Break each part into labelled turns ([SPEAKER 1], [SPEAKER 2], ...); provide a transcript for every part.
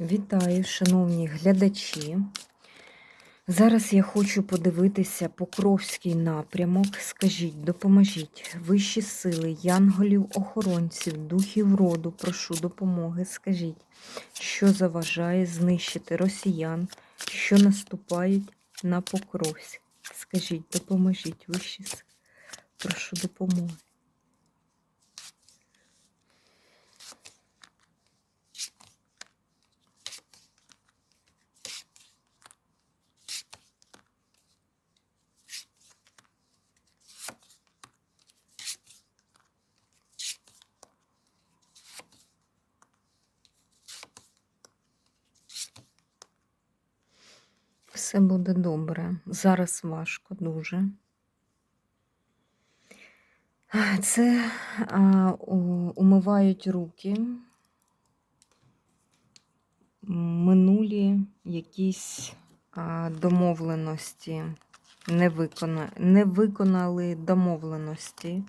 [SPEAKER 1] Вітаю, шановні глядачі. Зараз я хочу подивитися Покровський напрямок. Скажіть, допоможіть вищі сили, янголів, охоронців, духів роду, прошу допомоги. Скажіть, що заважає знищити росіян, що наступають на Покровськ. Скажіть, допоможіть вищі сили. Прошу допомоги. Все буде добре. Зараз важко дуже. Це а, умивають руки. Минулі якісь а, домовленості не, викона... не виконали домовленості.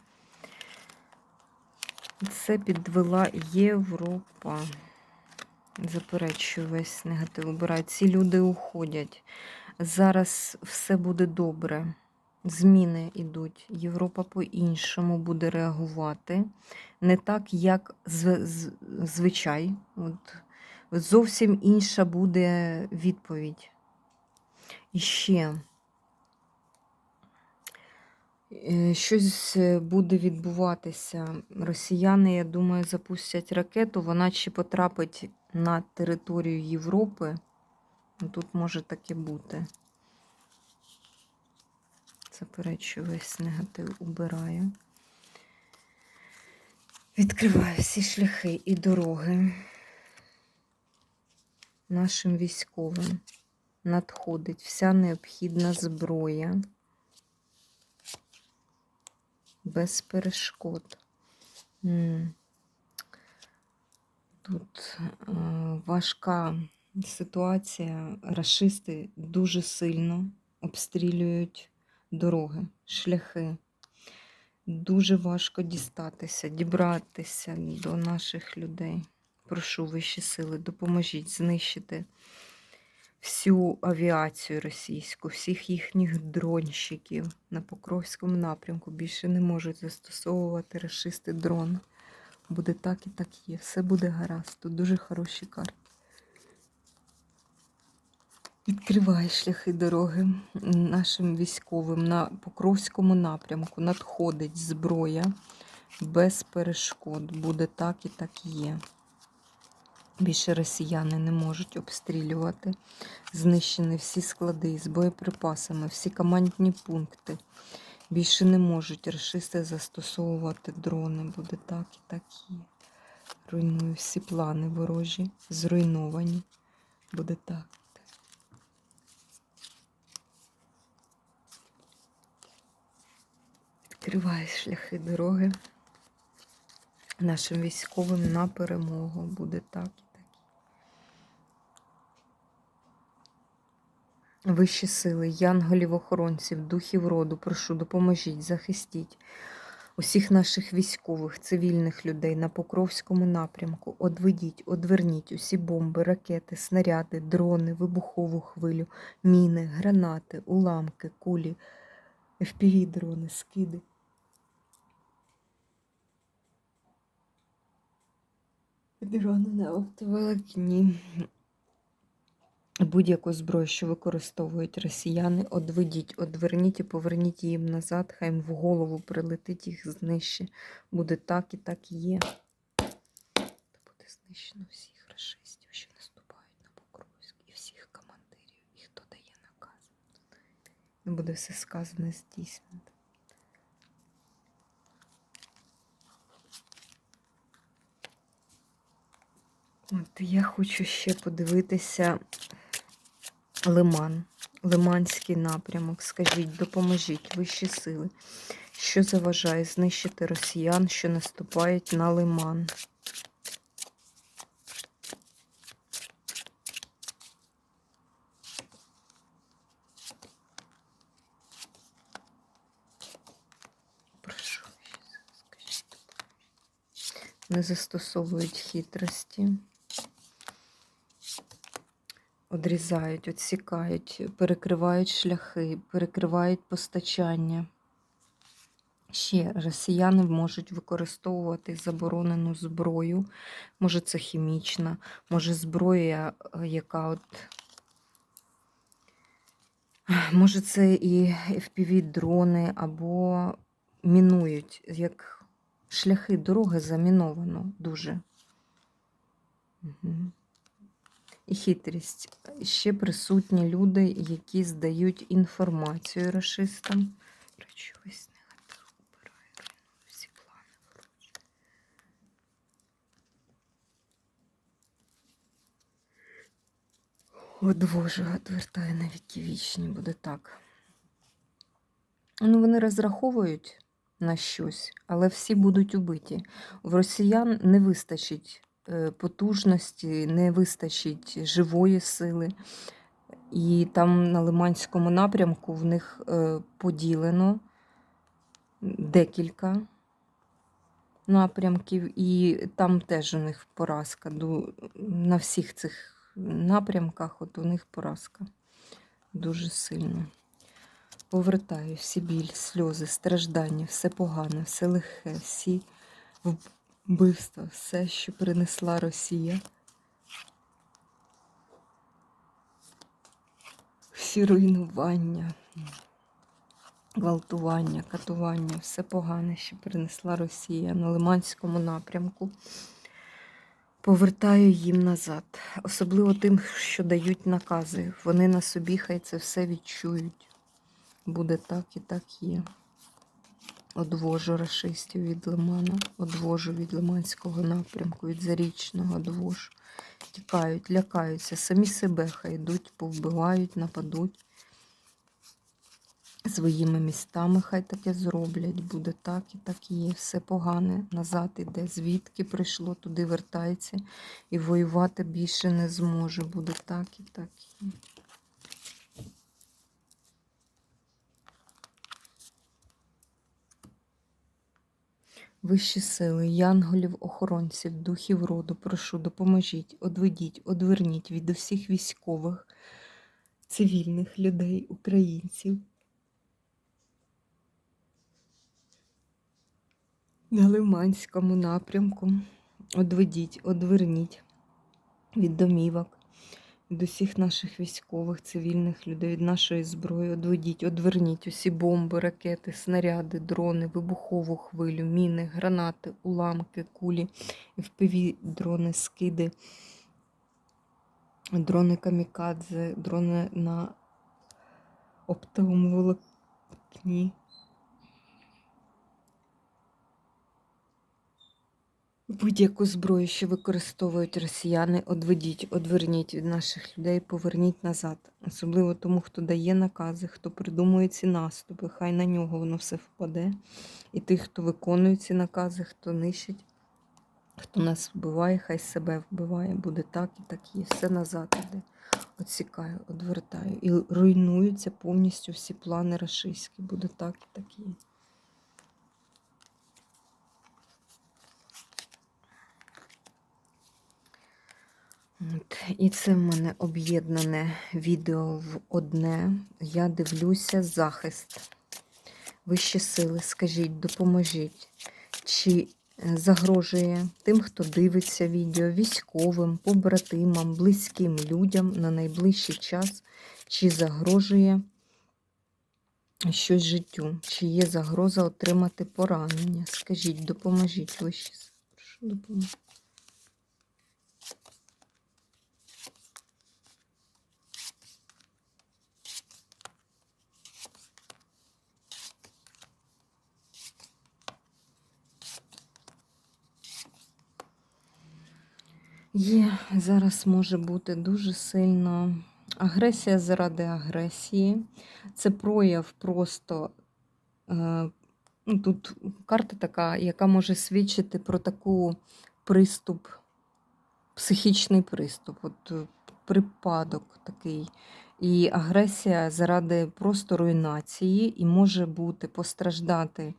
[SPEAKER 1] Це підвела Європа. Заперечую весь негатив. Убираю. Ці люди уходять. Зараз все буде добре. Зміни йдуть. Європа по-іншому буде реагувати. Не так, як звичай. От, зовсім інша буде відповідь. І ще е, щось буде відбуватися. Росіяни, я думаю, запустять ракету, вона чи потрапить на територію Європи. Ну, Тут може таке бути. Заперечую весь негатив убираю. Відкриваю всі шляхи і дороги нашим військовим. Надходить вся необхідна зброя без перешкод. Тут е, важка ситуація. Рашисти дуже сильно обстрілюють дороги, шляхи. Дуже важко дістатися, дібратися до наших людей. Прошу вищі сили, допоможіть знищити всю авіацію російську, всіх їхніх дронщиків на Покровському напрямку. Більше не можуть застосовувати рашисти дрон. Буде так і так є. Все буде гаразд. Тут дуже хороші карти. Відкриває шляхи дороги нашим військовим на Покровському напрямку. Надходить зброя без перешкод. Буде так і так є. Більше росіяни не можуть обстрілювати. Знищені всі склади з боєприпасами, всі командні пункти. Більше не можуть рашисти застосовувати дрони. Буде так і так є. Руйную всі плани ворожі, зруйновані. Буде так. Відкриває шляхи дороги нашим військовим на перемогу. Буде так і так. Вищі сили, янголів, охоронців, духів роду, прошу, допоможіть, захистіть усіх наших військових, цивільних людей на Покровському напрямку. Одведіть, одверніть усі бомби, ракети, снаряди, дрони, вибухову хвилю, міни, гранати, уламки, кулі, FPV-дрони, скиди. Дрони на оптоволокні. Будь-яку зброю, що використовують росіяни, одведіть, одверніть і поверніть їм назад, хай їм в голову прилетить, їх знищить. Буде так і так і є. Та буде знищено всіх расистів, що наступають на Покровськ, і всіх командирів, і хто дає наказ. Буде все сказане здійснено. От я хочу ще подивитися Лиман, Лиманський напрямок. Скажіть, допоможіть вищі сили, що заважає знищити росіян, що наступають на Лиман. Прошу. Не застосовують хитрості. Одрізають, відсікають, перекривають шляхи, перекривають постачання. Ще росіяни можуть використовувати заборонену зброю. Може, це хімічна, може зброя, е, яка от. Може, це і FPV-дрони, або мінують, як шляхи дороги заміновано дуже. Угу. Хитрість. Ще присутні люди, які здають інформацію расистам. Речі, весь негатив убираю, руйную всі плани ворожі. От Боже, відвертає на віки вічні, буде так. Ну, вони розраховують на щось, але всі будуть убиті. В росіян не вистачить потужності, не вистачить живої сили. І там на Лиманському напрямку в них е, поділено декілька напрямків, і там теж у них поразка. На всіх цих напрямках от у них поразка дуже сильно. Повертаю всі біль, сльози, страждання, все погане, все лихе, всі вбивства, все, що принесла Росія. Всі руйнування, гвалтування, катування, все погане, що принесла Росія на Лиманському напрямку. Повертаю їм назад, особливо тим, що дають накази. Вони на собі хай це все відчують. Буде так і так є. Одвожу рашистів від Лимана, одвожу від Лиманського напрямку, від Зарічного, одвожу. Тікають, лякаються, самі себе хай йдуть, повбивають, нападуть. Своїми містами хай таке зроблять. Буде так і так і є. Все погане назад іде. Звідки прийшло, туди вертається і воювати більше не зможе. Буде так і так і є. Вищі сили, янголів, охоронців, духів роду, прошу, допоможіть, одведіть, одверніть від усіх військових, цивільних людей, українців. На Лиманському напрямку одведіть, одверніть від домівок, від усіх наших військових, цивільних людей, від нашої зброї, одведіть, одверніть усі бомби, ракети, снаряди, дрони, вибухову хвилю, міни, гранати, уламки, кулі, впиві дрони, скиди, дрони камікадзе, дрони на оптовому волокні. Будь-яку зброю, що використовують росіяни, одведіть, одверніть від наших людей, поверніть назад. Особливо тому, хто дає накази, хто придумує ці наступи, хай на нього воно все впаде. І тих, хто виконує ці накази, хто нищить, хто нас вбиває, хай себе вбиває. Буде так і так є. Все назад іде. Отсікаю, одвертаю. І руйнуються повністю всі плани рашистські. Буде так і так є. От, І це в мене об'єднане відео в одне. Я дивлюся захист. Вищі сили, скажіть, допоможіть. Чи е, загрожує тим, хто дивиться відео, військовим, побратимам, близьким людям на найближчий час, чи загрожує щось життю, чи є загроза отримати поранення? Скажіть, допоможіть вищі сили. Прошу допомогти. Є, зараз може бути дуже сильно агресія заради агресії. Це прояв просто. Е, ну, Тут карта така, яка може свідчити про таку приступ, психічний приступ, от е, припадок такий. І агресія заради просто руйнації, і може бути постраждати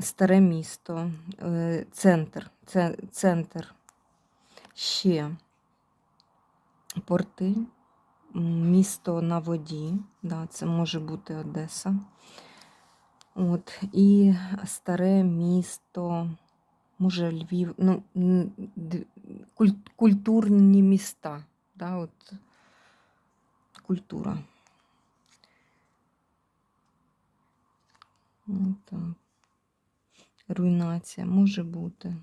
[SPEAKER 1] старе місто, е, центр, центр ще порти, місто на воді, да, це може бути Одеса. От, і старе місто, може Львів, ну, куль- культурні міста. Да, от, культура. Так. Руйнація може бути.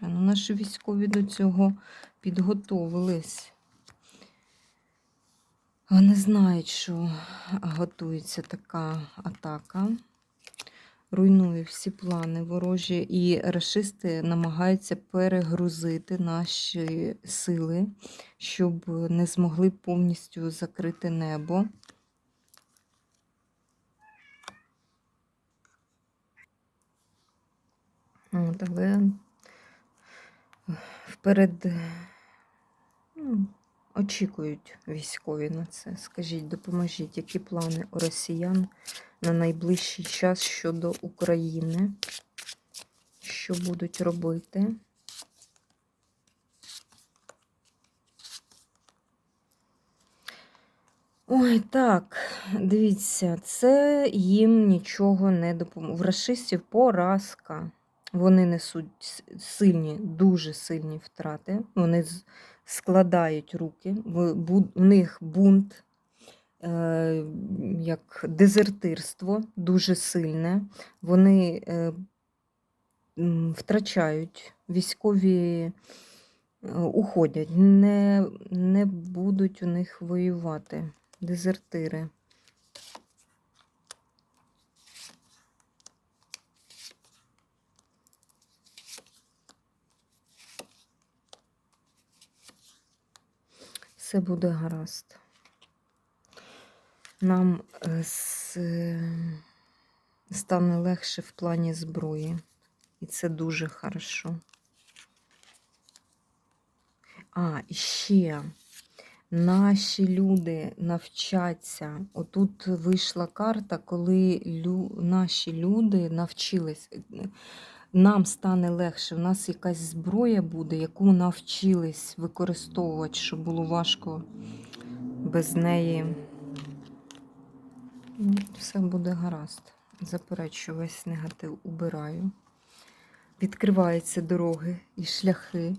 [SPEAKER 1] Ну, наші військові до цього підготовились. Вони знають, що готується така атака. Руйнує всі плани ворожі, і рашисти намагаються перегрузити наші сили, щоб не змогли повністю закрити небо. От, але вперед ну, очікують військові на це. Скажіть, допоможіть, які плани у росіян на найближчий час щодо України? Що будуть робити? Ой, так, дивіться, це їм нічого не допоможе. В расистів поразка. Вони несуть сильні, дуже сильні втрати. Вони складають руки. В них бунт, е, як дезертирство дуже сильне. Вони е, втрачають, військові е, уходять, не, не будуть у них воювати. Дезертири. Все буде гаразд. Нам е, с- е, стане легше в плані зброї. І це дуже хорошо. А, ще наші люди навчаться. Отут вийшла карта, коли лю... наші люди навчились. Нам стане легше. У нас якась зброя буде, яку навчились використовувати, щоб було важко без неї. Ну, Все буде гаразд. Заперечую, весь негатив убираю. Відкриваються дороги і шляхи.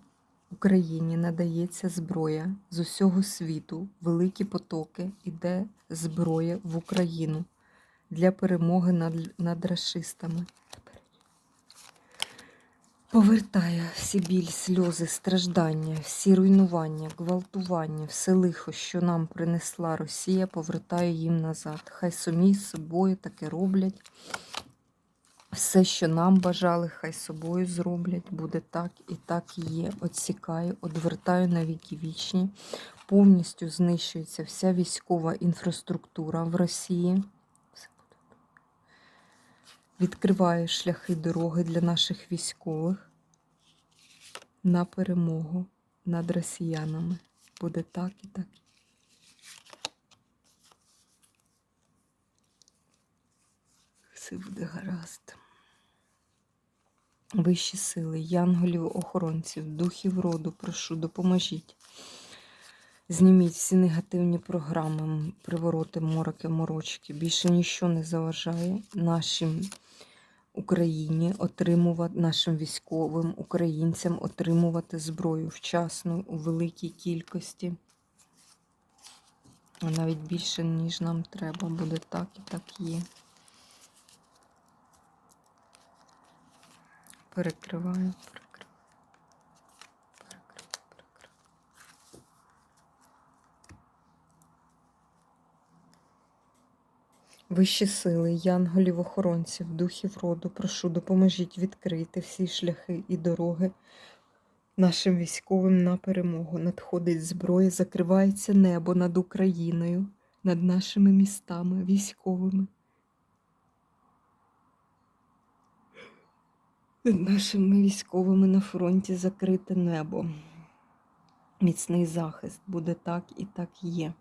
[SPEAKER 1] Україні надається зброя з усього світу, великі потоки, іде зброя в Україну для перемоги над, над расистами. Повертає всі біль, сльози, страждання, всі руйнування, гвалтування, все лихо, що нам принесла Росія, повертає їм назад. Хай самі з собою таке роблять. Все, що нам бажали, хай собою зроблять, буде так і так і є. Отсікаю, одвертаю на віки вічні. Повністю знищується вся військова інфраструктура в Росії. Відкриваю шляхи дороги для наших військових на перемогу над росіянами. Буде так і так. Все буде гаразд. Вищі сили, янголів, охоронців, духів роду, прошу, допоможіть. Зніміть всі негативні програми, привороти, мороки, морочки. Більше нічого не заважає нашим Україні отримувати, нашим військовим українцям отримувати зброю вчасно у великій кількості. Навіть більше, ніж нам треба, буде так і так є. Перекриваю, Вищі сили, янголів, охоронців, духів роду, прошу, допоможіть відкрити всі шляхи і дороги нашим військовим на перемогу. Надходить зброя, закривається небо над Україною, над нашими містами військовими. Над нашими військовими на фронті закрите небо. Міцний захист буде так і так є.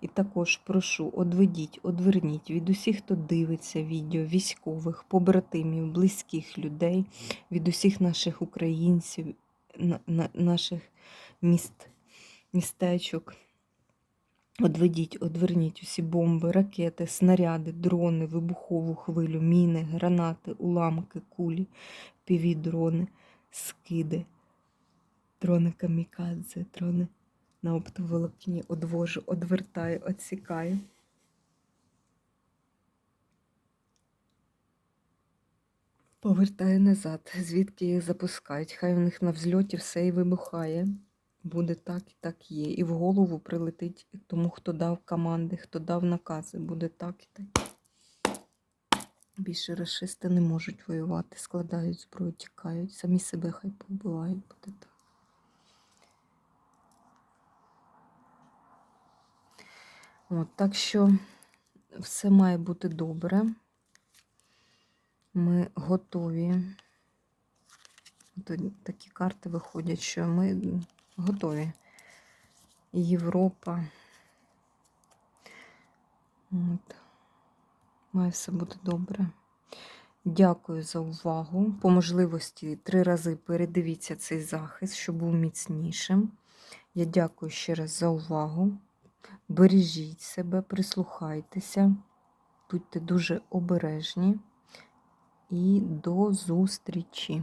[SPEAKER 1] І також прошу, одведіть, одверніть від усіх, хто дивиться відео, військових, побратимів, близьких людей, від усіх наших українців, на, на, наших міст містечок. Одведіть, одверніть усі бомби, ракети, снаряди, дрони, вибухову хвилю, міни, гранати, уламки, кулі, півдрони, скиди, дрони камікадзе, дрони на оптоволокні одвожу, одвертаю, відсікаю. Повертаю назад, звідки їх запускають. Хай у них на взльоті все і вибухає. Буде так і так є. І в голову прилетить тому, хто дав команди, хто дав накази. Буде так і так. Більше расисти не можуть воювати, складають зброю, тікають, самі себе хай повбивають. Буде так. От, так що все має бути добре. Ми готові. От такі карти виходять, що ми готові. Європа. От. Має все бути добре. Дякую за увагу. По можливості три рази передивіться цей захист, щоб був міцнішим. Я дякую ще раз за увагу. Бережіть себе, прислухайтеся, будьте дуже обережні і до зустрічі!